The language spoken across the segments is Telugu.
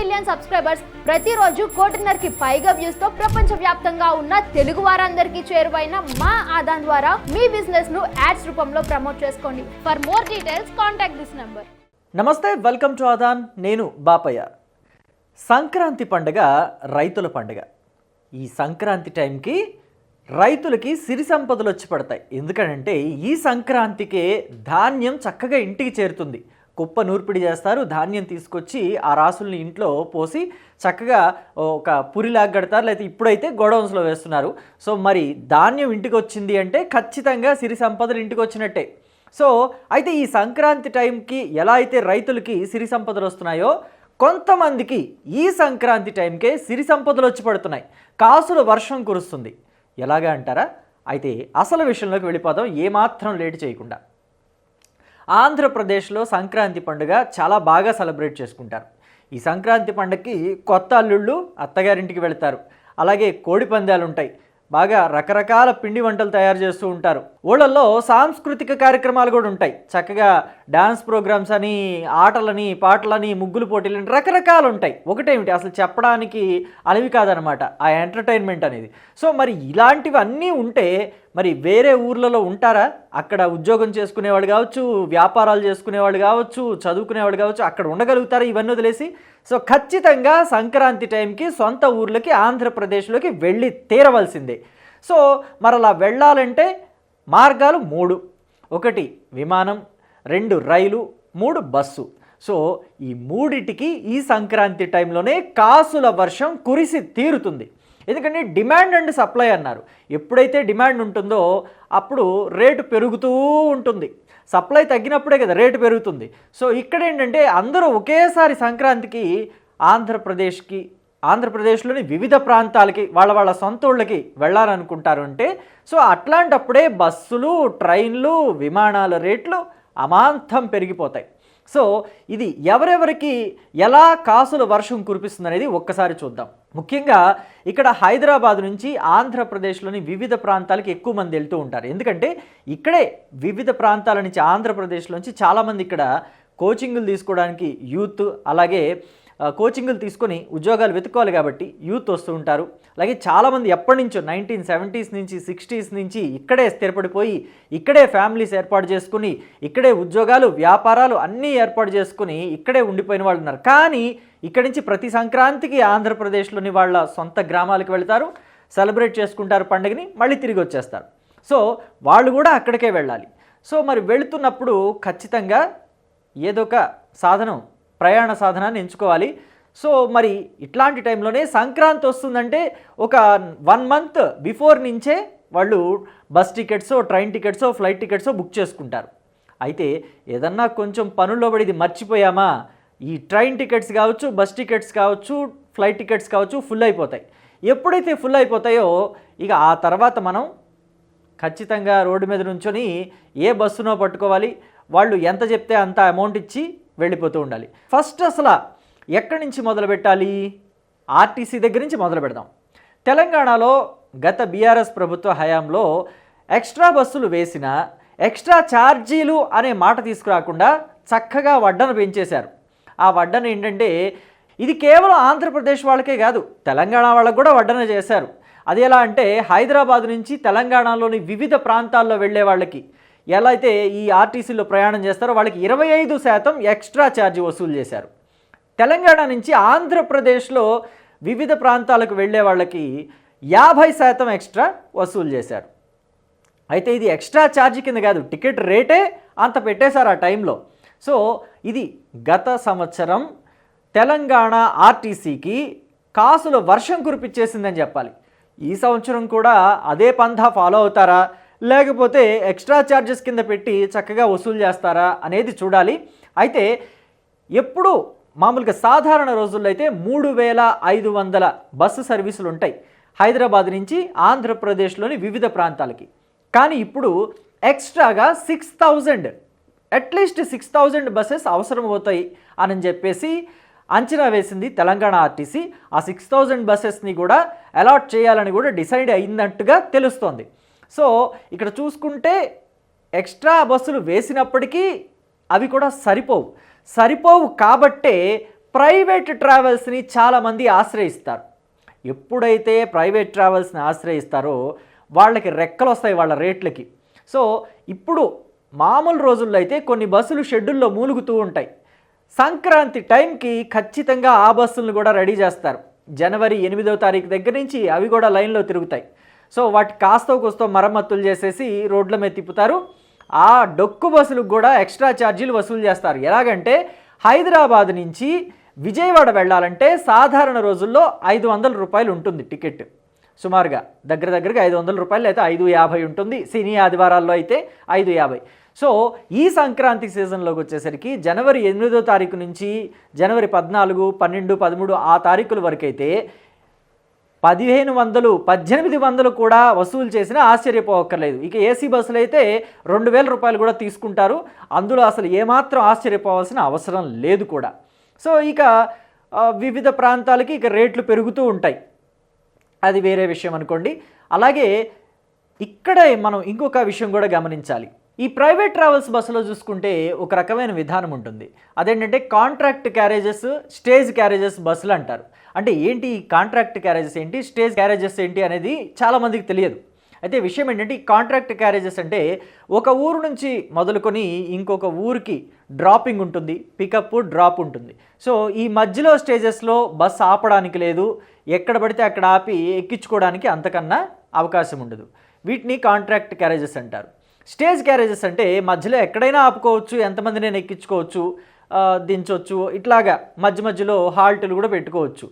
మిలియన్ సబ్స్క్రైబర్స్ ప్రతిరోజు కోటిన్నరకి పైగా వ్యూస్తో ప్రపంచ వ్యాప్తంగా ఉన్న తెలుగు వారందరికీ చేరువైన మా ఆదాన్ ద్వారా మీ బిజినెస్ను యాడ్స్ రూపంలో ప్రమోట్ చేసుకోండి. For more details contact this number నమస్తే వెల్కమ్ టు ఆదాన్ నేను బాపయ్య. సంక్రాంతి పండుగ రైతుల పండుగ. ఈ సంక్రాంతి టైంకి రైతులకి సిరి సంపదలు వచ్చి పడతాయి. ఎందుకంటే ఈ సంక్రాంతికే ధాన్యం చక్కగా ఇంటికి చేరుతుంది. కుప్ప నూర్పిడి చేస్తారు ధాన్యం తీసుకొచ్చి ఆ రాసుల్ని ఇంట్లో పోసి చక్కగా ఒక పురిలాగా కడతారు. లేకపోతే ఇప్పుడైతే గోడౌన్స్లో వేస్తున్నారు. సో మరి ధాన్యం ఇంటికి వచ్చింది అంటే ఖచ్చితంగా సిరి సంపదలు ఇంటికి వచ్చినట్టే సో అయితే ఈ సంక్రాంతి టైంకి ఎలా అయితే రైతులకి సిరి సంపదలు వస్తున్నాయో కొంతమందికి ఈ సంక్రాంతి టైంకే సిరి సంపదలు వచ్చి పడుతున్నాయి. కాసుల వర్షం కురుస్తుంది. ఎలాగా అంటారా? అయితే అసలు విషయంలోకి వెళ్ళిపోదాం. ఏమాత్రం లేట్ చేయకుండా. ఆంధ్రప్రదేశ్లో సంక్రాంతి పండుగ చాలా బాగా సెలబ్రేట్ చేసుకుంటారు. ఈ సంక్రాంతి పండుగకి కొత్త అల్లుళ్ళు అత్తగారింటికి వెళ్తారు. అలాగే కోడి పందాలు ఉంటాయి. బాగా రకరకాల పిండి వంటలు తయారు చేస్తూ ఉంటారు. ఊళ్ళల్లో సాంస్కృతిక కార్యక్రమాలు కూడా ఉంటాయి. చక్కగా డాన్స్ ప్రోగ్రామ్స్ అని ఆటలని పాటలని ముగ్గులు పోటీలని రకరకాలు ఉంటాయి. ఒకటేమిటి? అసలు చెప్పడానికి అలవి కాదనమాట ఆ ఎంటర్టైన్మెంట్ అనేది. సో మరి ఇలాంటివన్నీ ఉంటే మరి వేరే ఊర్లలో ఉంటారా? అక్కడ ఉద్యోగం చేసుకునేవాడు కావచ్చు వ్యాపారాలు చేసుకునేవాడు కావచ్చు చదువుకునేవాడు కావచ్చు అక్కడ ఉండగలుగుతారా? ఇవన్నీ వదిలేసి. సో ఖచ్చితంగా సంక్రాంతి టైంకి సొంత ఊర్లకి ఆంధ్రప్రదేశ్లోకి వెళ్ళి తీరవలసిందే. సో మరలా వెళ్ళాలంటే మార్గాలు మూడు. ఒకటి విమానం. రెండు రైలు. మూడు బస్సు. సో ఈ మూడిటికి ఈ సంక్రాంతి టైంలోనే కాసుల వర్షం కురిసి తీరుతుంది. ఎందుకంటే డిమాండ్ అండ్ సప్లై అన్నారు. ఎప్పుడైతే డిమాండ్ ఉంటుందో అప్పుడు రేటు పెరుగుతూ ఉంటుంది. సప్లై తగ్గినప్పుడే కదా రేటు పెరుగుతుంది. సో ఇక్కడ ఏంటంటే అందరూ ఒకేసారి సంక్రాంతికి ఆంధ్రప్రదేశ్కి ఆంధ్రప్రదేశ్లోని వివిధ ప్రాంతాలకి వాళ్ళ వాళ్ళ సొంత ఊళ్ళకి వెళ్ళాలనుకుంటారు అంటే సో అట్లాంటప్పుడే బస్సులు ట్రైన్లు విమానాల రేట్లు అమాంతం పెరిగిపోతాయి. సో ఇది ఎవరెవరికి ఎలా కాసుల వర్షం కురిపిస్తుంది అనేది ఒక్కసారి చూద్దాం. ముఖ్యంగా ఇక్కడ హైదరాబాద్ నుంచి ఆంధ్రప్రదేశ్లోని వివిధ ప్రాంతాలకి ఎక్కువ మంది వెళ్తూ ఉంటారు. ఎందుకంటే ఇక్కడే వివిధ ప్రాంతాల నుంచి ఆంధ్రప్రదేశ్లోంచి చాలామంది ఇక్కడ కోచింగులు తీసుకోవడానికి యూత్ అలాగే కోచింగులు తీసుకొని ఉద్యోగాలు వెతుక్కోవాలి కాబట్టి యూత్ వస్తూ ఉంటారు. అలాగే చాలామంది ఎప్పటి నుంచో నైన్టీన్ సెవెంటీస్ నుంచి సిక్స్టీస్ నుంచి ఇక్కడే స్థిరపడిపోయి ఇక్కడే ఫ్యామిలీస్ ఏర్పాటు చేసుకుని ఇక్కడే ఉద్యోగాలు వ్యాపారాలు అన్నీ ఏర్పాటు చేసుకుని ఇక్కడే ఉండిపోయిన వాళ్ళు ఉన్నారు. కానీ ఇక్కడి నుంచి ప్రతి సంక్రాంతికి ఆంధ్రప్రదేశ్లోని వాళ్ళ సొంత గ్రామాలకు వెళ్తారు సెలబ్రేట్ చేసుకుంటారు పండుగని మళ్ళీ తిరిగి వచ్చేస్తారు. సో వాళ్ళు కూడా అక్కడికే వెళ్ళాలి. సో మరి వెళుతున్నప్పుడు ఖచ్చితంగా ఏదో ఒక సాధనం ప్రయాణ సాధనాన్ని ఎంచుకోవాలి. సో మరి ఇట్లాంటి టైంలోనే సంక్రాంతి వస్తుందంటే ఒక వన్ మంత్ బిఫోర్ నుంచే వాళ్ళు బస్ టికెట్సో ట్రైన్ టికెట్సో ఫ్లైట్ టికెట్సో బుక్ చేసుకుంటారు. అయితే ఏదన్నా కొంచెం పనుల్లో పడి ఇది మర్చిపోయామా? ఈ ట్రైన్ టికెట్స్ కావచ్చు బస్ టికెట్స్ కావచ్చు ఫ్లైట్ టికెట్స్ కావచ్చు ఫుల్ అయిపోతాయి. ఎప్పుడైతే ఫుల్ అయిపోతాయో ఇక ఆ తర్వాత మనం ఖచ్చితంగా రోడ్డు మీద నుంచొని ఏ బస్సునో పట్టుకోవాలి. వాళ్ళు ఎంత చెప్తే అంత అమౌంట్ ఇచ్చి వెళ్ళిపోతూ ఉండాలి. ఫస్ట్ అసలు ఎక్కడి నుంచి మొదలు పెట్టాలి? ఆర్టీసీ దగ్గర నుంచి మొదలు పెడదాం. తెలంగాణలో గత బీఆర్ఎస్ ప్రభుత్వ హయాంలో ఎక్స్ట్రా బస్సులు వేసిన ఎక్స్ట్రా ఛార్జీలు అనే మాట తీసుకురాకుండా చక్కగా వడ్డను పెంచేశారు. ఆ వడ్డన ఏంటంటే ఇది కేవలం ఆంధ్రప్రదేశ్ వాళ్ళకే కాదు తెలంగాణ వాళ్ళకు కూడా వడ్డన చేశారు. అది ఎలా అంటే హైదరాబాద్ నుంచి తెలంగాణలోని వివిధ ప్రాంతాల్లో వెళ్ళే వాళ్ళకి ఎలా అయితే ఈ ఆర్టీసీలో ప్రయాణం చేస్తారో వాళ్ళకి ఇరవై ఐదు శాతం ఎక్స్ట్రా ఛార్జ్ వసూలు చేశారు. తెలంగాణ నుంచి ఆంధ్రప్రదేశ్లో వివిధ ప్రాంతాలకు వెళ్ళే వాళ్ళకి యాభై శాతం ఎక్స్ట్రా వసూలు చేశారు. అయితే ఇది ఎక్స్ట్రా ఛార్జ్ కింద కాదు టికెట్ రేటే అంత పెట్టేశారు ఆ టైంలో. సో ఇది గత సంవత్సరం తెలంగాణ ఆర్టీసీకి కాసుల వర్షం కురిపించేసిందని చెప్పాలి. ఈ సంవత్సరం కూడా అదే పంథా ఫాలో అవుతారా? లేకపోతే ఎక్స్ట్రా ఛార్జెస్ కింద పెట్టి చక్కగా వసూలు చేస్తారా అనేది చూడాలి. అయితే ఎప్పుడు మామూలుగా సాధారణ రోజుల్లో అయితే మూడు వేల ఐదు వందల బస్సు సర్వీసులు ఉంటాయి హైదరాబాద్ నుంచి ఆంధ్రప్రదేశ్లోని వివిధ ప్రాంతాలకి. కానీ ఇప్పుడు ఎక్స్ట్రాగా six thousand at least six thousand buses అవసరం అవుతాయి అని చెప్పేసి అంచనా వేసింది తెలంగాణ ఆర్టీసీ. ఆ సిక్స్ థౌజండ్ బస్సెస్ని కూడా అలాట్ చేయాలని కూడా డిసైడ్ అయినట్టుగా తెలుస్తోంది. సో ఇక్కడ చూసుకుంటే ఎక్స్ట్రా బస్సులు వేసినప్పటికీ అవి కూడా సరిపోవు. సరిపోవు కాబట్టే ప్రైవేట్ ట్రావెల్స్ని చాలామంది ఆశ్రయిస్తారు. ఎప్పుడైతే ప్రైవేట్ ట్రావెల్స్ని ఆశ్రయిస్తారో వాళ్ళకి రెక్కలు వస్తాయి వాళ్ళ రేట్లకి. సో ఇప్పుడు మామూలు రోజుల్లో అయితే కొన్ని బస్సులు షెడ్యూల్లో మూలుగుతూ ఉంటాయి. సంక్రాంతి టైంకి ఖచ్చితంగా ఆ బస్సులను కూడా రెడీ చేస్తారు. జనవరి ఎనిమిదవ తారీఖు దగ్గర నుంచి అవి కూడా లైన్లో తిరుగుతాయి. సో వాటి కాస్తో కూస్తో మరమ్మతులు చేసేసి రోడ్ల మీద తిప్పుతారు. ఆ డొక్కు బస్సులకు కూడా ఎక్స్ట్రా ఛార్జీలు వసూలు చేస్తారు. ఎలాగంటే హైదరాబాద్ నుంచి విజయవాడ వెళ్ళాలంటే సాధారణ రోజుల్లో ఐదు వందల రూపాయలు ఉంటుంది టికెట్. సుమారుగా దగ్గర దగ్గరగా ఐదు వందల రూపాయలు అయితే ఐదు యాభై ఉంటుంది. సినీ ఆదివారాల్లో అయితే ఐదు యాభై. సో ఈ సంక్రాంతి సీజన్లోకి వచ్చేసరికి జనవరి ఎనిమిదో తారీఖు నుంచి జనవరి పద్నాలుగు పన్నెండు పదమూడు ఆ తారీఖుల వరకు అయితే పదిహేను వందలు పద్దెనిమిది వందలు కూడా వసూలు చేసినా ఆశ్చర్యపోవక్కర్లేదు ఇక ఏసీ బస్సులు అయితే రెండు వేల రూపాయలు కూడా తీసుకుంటారు. అందులో అసలు ఏమాత్రం ఆశ్చర్యపోవాల్సిన అవసరం లేదు కూడా. సో ఇక వివిధ ప్రాంతాలకి ఇక రేట్లు పెరుగుతూ ఉంటాయి. అది వేరే విషయం అనుకోండి. అలాగే ఇక్కడే మనం ఇంకొక విషయం కూడా గమనించాలి. ఈ ప్రైవేట్ ట్రావెల్స్ బస్సులో చూసుకుంటే ఒక రకమైన విధానం ఉంటుంది. అదేంటంటే కాంట్రాక్ట్ క్యారేజెస్ స్టేజ్ క్యారేజెస్ బస్సులు అంటారు. అంటే ఏంటి ఈ కాంట్రాక్ట్ క్యారేజెస్ ఏంటి స్టేజ్ క్యారేజెస్ ఏంటి అనేది చాలామందికి తెలియదు. అయితే విషయం ఏంటంటే ఈ కాంట్రాక్ట్ క్యారేజెస్ అంటే ఒక ఊరు నుంచి మొదలుకొని ఇంకొక ఊరికి డ్రాపింగ్ ఉంటుంది పికప్ డ్రాప్ ఉంటుంది. సో ఈ మధ్యలో స్టేజెస్లో బస్ ఆపడానికి లేదు ఎక్కడ పడితే అక్కడ ఆపి ఎక్కించుకోవడానికి అంతకన్నా అవకాశం ఉండదు. వీటిని కాంట్రాక్ట్ క్యారేజెస్ అంటారు. స్టేజ్ క్యారేజెస్ అంటే మధ్యలో ఎక్కడైనా ఆపుకోవచ్చు ఎంతమంది నేను ఎక్కించుకోవచ్చు దించవచ్చు ఇట్లాగా మధ్య మధ్యలో హాల్ట్లు కూడా పెట్టుకోవచ్చు.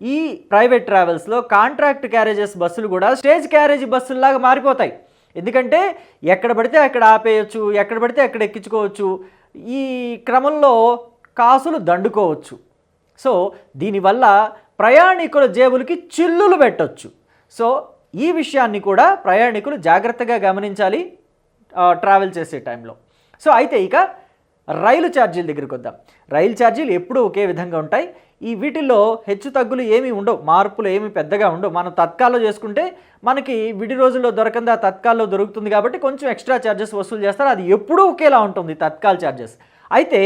ఈ ప్రైవేట్ ట్రావెల్స్లో కాంట్రాక్ట్ క్యారేజెస్ బస్సులు కూడా స్టేజ్ క్యారేజ్ బస్సుల్లాగా మారిపోతాయి. ఎందుకంటే ఎక్కడ పడితే అక్కడ ఆపేయచ్చు ఎక్కడ పడితే అక్కడ ఎక్కించుకోవచ్చు. ఈ క్రమంలో కాసులు దండుకోవచ్చు. సో దీనివల్ల ప్రయాణికుల జేబులకి చిల్లులు పెట్టొచ్చు. సో ఈ విషయాన్ని కూడా ప్రయాణికులు జాగ్రత్తగా గమనించాలి ట్రావెల్ చేసే టైంలో. సో అయితే ఇక రైలు ఛార్జీల దగ్గరికి వద్దాం. రైలు ఛార్జీలు ఎప్పుడూ ఒకే విధంగా ఉంటాయి. ఈ వీటిల్లో హెచ్చు తగ్గులు ఏమీ ఉండవు. మార్పులు ఏమి పెద్దగా ఉండవు. మనం తత్కాల్లో చేసుకుంటే మనకి విడి రోజుల్లో దొరకందా తత్కాల్లో దొరుకుతుంది కాబట్టి కొంచెం ఎక్స్ట్రా ఛార్జెస్ వసూలు చేస్తారు. అది ఎప్పుడూ ఒకేలా ఉంటుంది తత్కాల్ ఛార్జెస్. అయితే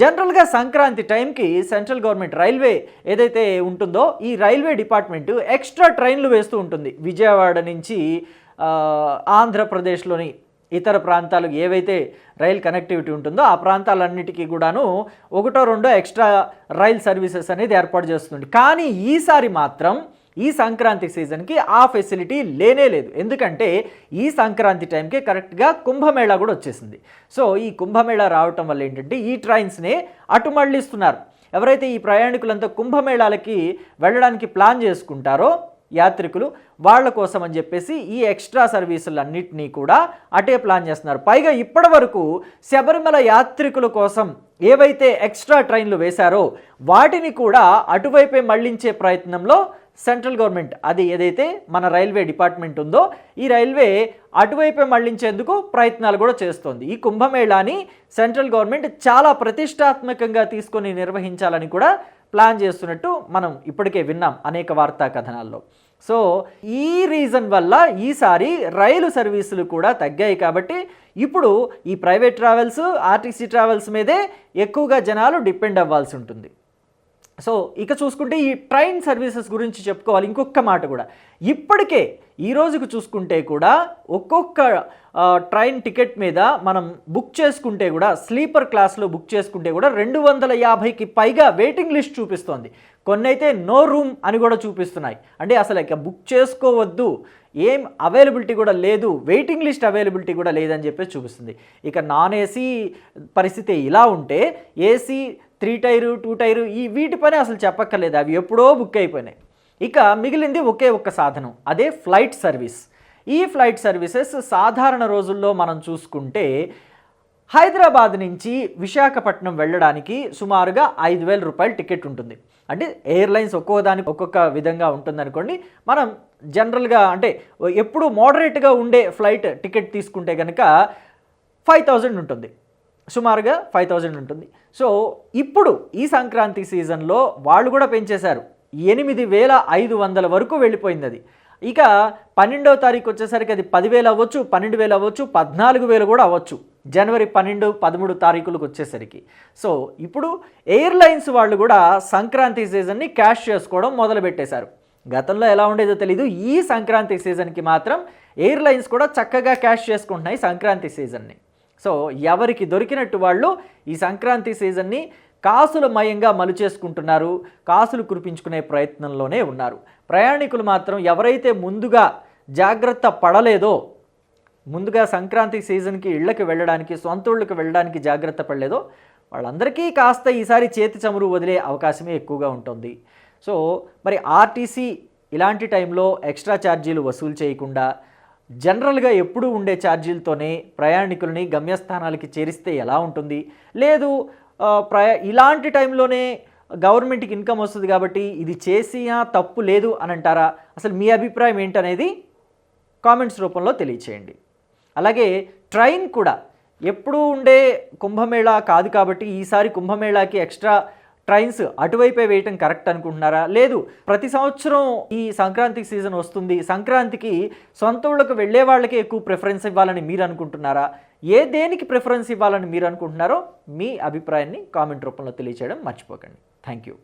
జనరల్గా సంక్రాంతి టైంకి సెంట్రల్ గవర్నమెంట్ రైల్వే ఏదైతే ఉంటుందో ఈ రైల్వే డిపార్ట్మెంట్ ఎక్స్ట్రా ట్రైన్లు వేస్తూ ఉంటుంది. విజయవాడ నుంచి ఆంధ్రప్రదేశ్లోని ఇతర ప్రాంతాలకు ఏవైతే రైల్ కనెక్టివిటీ ఉంటుందో ఆ ప్రాంతాలన్నిటికీ కూడాను ఒకటో రెండో ఎక్స్ట్రా రైల్ సర్వీసెస్ అనేది ఏర్పాటు చేస్తుంది. కానీ ఈసారి మాత్రం ఈ సంక్రాంతి సీజన్కి ఆ ఫెసిలిటీ లేనే లేదు. ఎందుకంటే ఈ సంక్రాంతి టైంకి కరెక్ట్గా కుంభమేళా కూడా వచ్చేసింది. సో ఈ కుంభమేళా రావటం వల్ల ఏంటంటే ఈ ట్రైన్స్ని అటు మళ్ళిస్తున్నారు. ఎవరైతే ఈ ప్రయాణికులంతా కుంభమేళాలకి వెళ్ళడానికి ప్లాన్ చేసుకుంటారో యాత్రికులు వాళ్ళ కోసం అని చెప్పేసి ఈ ఎక్స్ట్రా సర్వీసులన్నింటినీ కూడా అటే ప్లాన్ చేస్తున్నారు. పైగా ఇప్పటి వరకు శబరిమల యాత్రికుల కోసం ఏవైతే ఎక్స్ట్రా ట్రైన్లు వేశారో వాటిని కూడా అటువైపే మళ్ళించే ప్రయత్నంలో సెంట్రల్ గవర్నమెంట్ అది ఏదైతే మన రైల్వే డిపార్ట్మెంట్ ఉందో ఈ రైల్వే అటువైపే మళ్ళించేందుకు ప్రయత్నాలు కూడా చేస్తోంది. ఈ కుంభమేళాని సెంట్రల్ గవర్నమెంట్ చాలా ప్రతిష్టాత్మకంగా తీసుకొని నిర్వహించాలని కూడా ప్లాన్ చేస్తున్నట్టు మనం ఇప్పటికే విన్నాం అనేక వార్తా కథనాల్లో. సో ఈ రీజన్ వల్ల ఈసారి రైలు సర్వీసులు కూడా తగ్గాయి కాబట్టి ఇప్పుడు ఈ ప్రైవేట్ ట్రావెల్స్ ఆర్టీసీ ట్రావెల్స్ మీదే ఎక్కువగా జనాలు డిపెండ్ అవ్వాల్సి ఉంటుంది. సో ఇక చూసుకుంటే ఈ ట్రైన్ సర్వీసెస్ గురించి చెప్పుకోవాలి. ఇంకొక మాట కూడా. ఇప్పటికే ఈ రోజుకు చూసుకుంటే కూడా ఒక్కొక్క ట్రైన్ టికెట్ మీద మనం బుక్ చేసుకుంటే కూడా స్లీపర్ క్లాస్లో బుక్ చేసుకుంటే కూడా రెండు వందల యాభైకి పైగా వెయిటింగ్ లిస్ట్ చూపిస్తోంది. కొన్ని అయితే నో రూమ్ అని కూడా చూపిస్తున్నాయి. అంటే అసలు ఇక బుక్ చేసుకోవద్దు. ఏం అవైలబిలిటీ కూడా లేదు. వెయిటింగ్ లిస్ట్ అవైలబిలిటీ కూడా లేదని చెప్పేసి చూపిస్తుంది. ఇక నాన్ ఏసీ పరిస్థితి ఇలా ఉంటే AC three tier two tier ఈ వీటి పని అసలు చెప్పక్కర్లేదు. అవి ఎప్పుడో బుక్ అయిపోయినాయి. ఇక మిగిలింది ఒకే ఒక్క సాధనం. అదే ఫ్లైట్ సర్వీస్. ఈ ఫ్లైట్ సర్వీసెస్ సాధారణ రోజుల్లో మనం చూసుకుంటే హైదరాబాద్ నుంచి విశాఖపట్నం వెళ్ళడానికి సుమారుగా ఐదు వేల రూపాయల టికెట్ ఉంటుంది. అంటే ఎయిర్లైన్స్ ఒక్కో దానికి ఒక్కొక్క విధంగా ఉంటుందనుకోండి. మనం జనరల్గా అంటే ఎప్పుడు మోడరేట్గా ఉండే ఫ్లైట్ టికెట్ తీసుకుంటే కనుక ఫైవ్ థౌజండ్ ఉంటుంది. సుమారుగా ఫైవ్ థౌజండ్ ఉంటుంది. సో ఇప్పుడు ఈ సంక్రాంతి సీజన్లో వాళ్ళు కూడా పెంచేశారు. ఎనిమిది వేల ఐదు వందల వరకు వెళ్ళిపోయింది అది. ఇక పన్నెండవ తారీఖు వచ్చేసరికి అది పదివేలు అవ్వచ్చు పన్నెండు వేలు అవ్వచ్చు పద్నాలుగు వేలు కూడా అవ్వచ్చు. జనవరి పన్నెండు పదమూడు తారీఖులకు వచ్చేసరికి. సో ఇప్పుడు ఎయిర్లైన్స్ వాళ్ళు కూడా సంక్రాంతి సీజన్ని క్యాష్ చేసుకోవడం మొదలుపెట్టేశారు. గతంలో ఎలా ఉండేదో తెలీదు. ఈ సంక్రాంతి సీజన్కి మాత్రం ఎయిర్లైన్స్ కూడా చక్కగా క్యాష్ చేసుకుంటున్నాయి సంక్రాంతి సీజన్ని. సో ఎవరికి దొరికినట్టు వాళ్ళు ఈ సంక్రాంతి సీజన్ని కాసుల మయంగా మలుచేసుకుంటున్నారు కాసులు కురిపించుకునే ప్రయత్నంలోనే ఉన్నారు. ప్రయాణికులు మాత్రం ఎవరైతే ముందుగా జాగ్రత్త పడలేదో ముందుగా సంక్రాంతి సీజన్కి ఇళ్ళకి వెళ్ళడానికి సొంతూళ్ళకి వెళ్ళడానికి జాగ్రత్త పడలేదో వాళ్ళందరికీ కాస్త ఈసారి చేతి చమురు వదిలే అవకాశమే ఎక్కువగా ఉంటుంది. సో మరి ఆర్టీసీ ఇలాంటి టైంలో ఎక్స్ట్రా ఛార్జీలు వసూలు చేయకుండా జనరల్గా ఎప్పుడూ ఉండే ఛార్జీలతోనే ప్రయాణికులని గమ్యస్థానాలకి చేరిస్తే ఎలా ఉంటుంది? లేదు ప్రయా ఇలాంటి టైంలోనే గవర్నమెంట్కి ఇన్కమ్ వస్తుంది కాబట్టి ఇది చేసినా తప్పు లేదు అని అంటారా? అసలు మీ అభిప్రాయం ఏంటనేది కామెంట్స్ రూపంలో తెలియచేయండి. అలాగే ట్రైన్ కూడా ఎప్పుడూ ఉండే కుంభమేళా కాదు కాబట్టి ఈసారి కుంభమేళాకి ఎక్స్ట్రా ట్రైన్స్ అటువైపే వేయటం కరెక్ట్ అనుకుంటున్నారా? లేదు ప్రతి సంవత్సరం ఈ సంక్రాంతి సీజన్ వస్తుంది. సంక్రాంతికి సొంత ఊళ్ళకు వెళ్ళే వాళ్ళకే ఎక్కువ ప్రిఫరెన్స్ ఇవ్వాలని మీరు అనుకుంటున్నారా? ఏ దేనికి ప్రిఫరెన్స్ ఇవ్వాలని మీరు అనుకుంటున్నారో మీ అభిప్రాయాన్ని కామెంట్ రూపంలో తెలియచేయడం మర్చిపోకండి. Thank you.